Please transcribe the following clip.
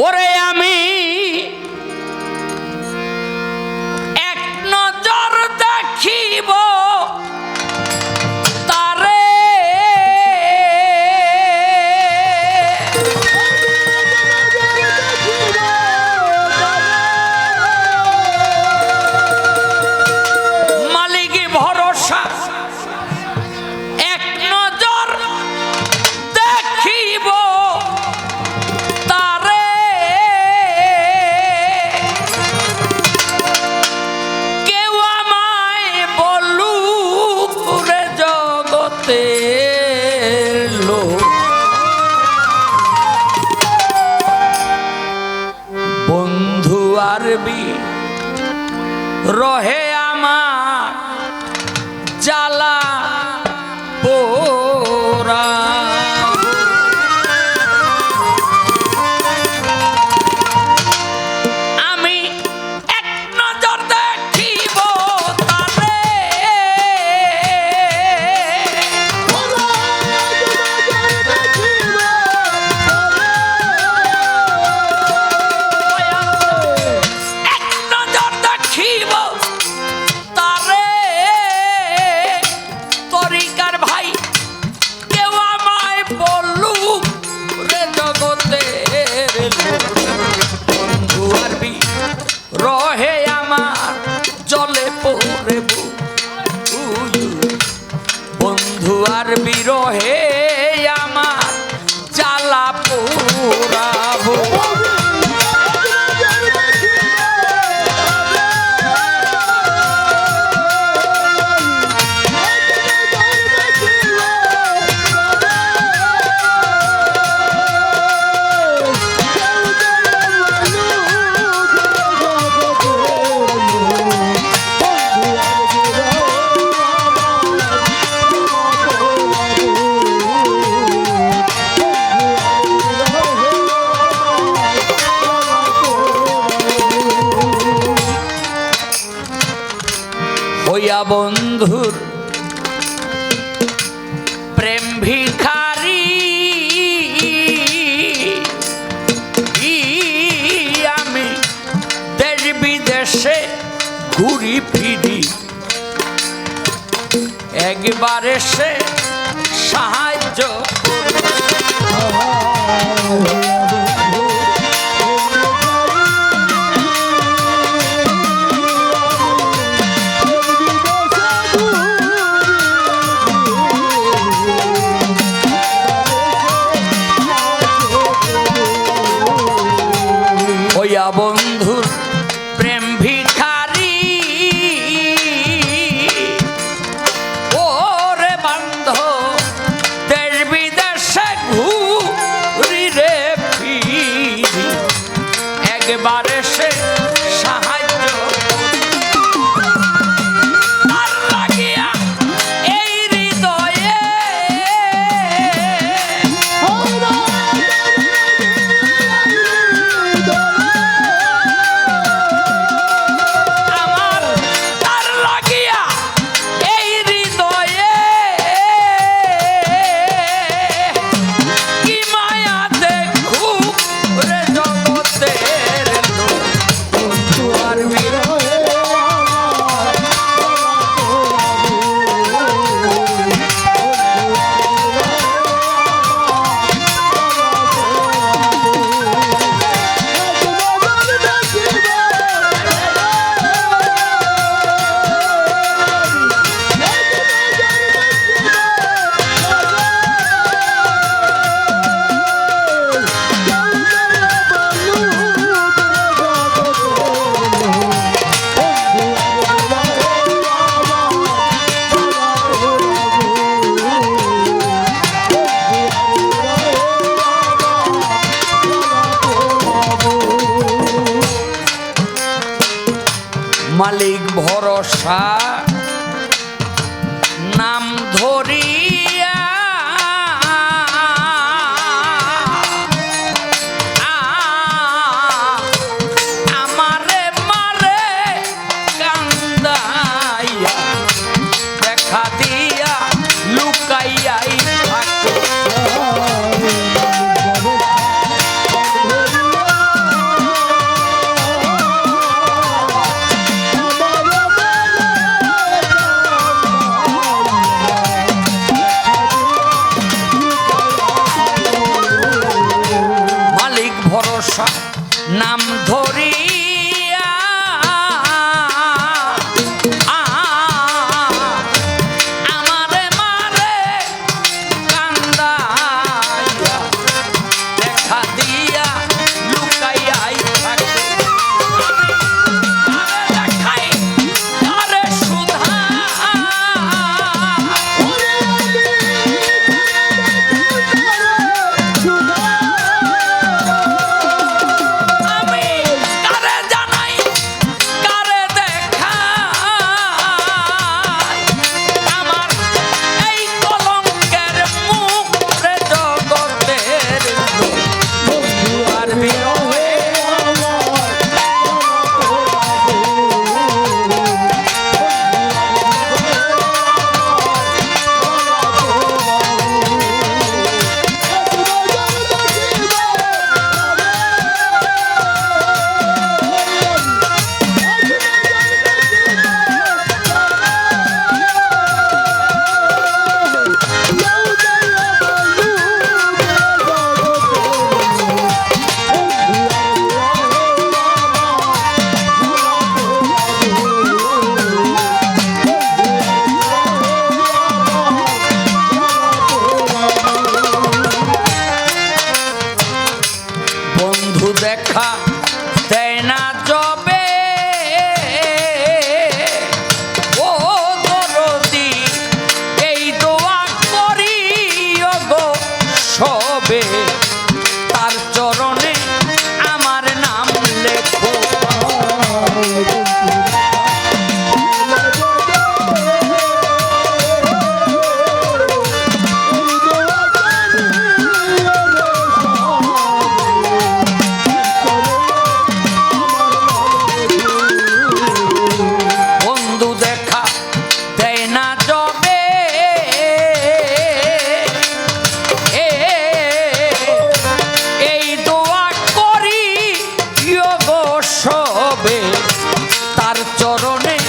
ওরে বিরহে আমার জ্বালা পুরা। হইয়া বন্ধুর প্রেম ভিখারি আমি দেশ বিদেশে ঘুরি ফিরি। একবার এসে সাহায্য। Oh, 啊 নাম ধরিয়া that car coroné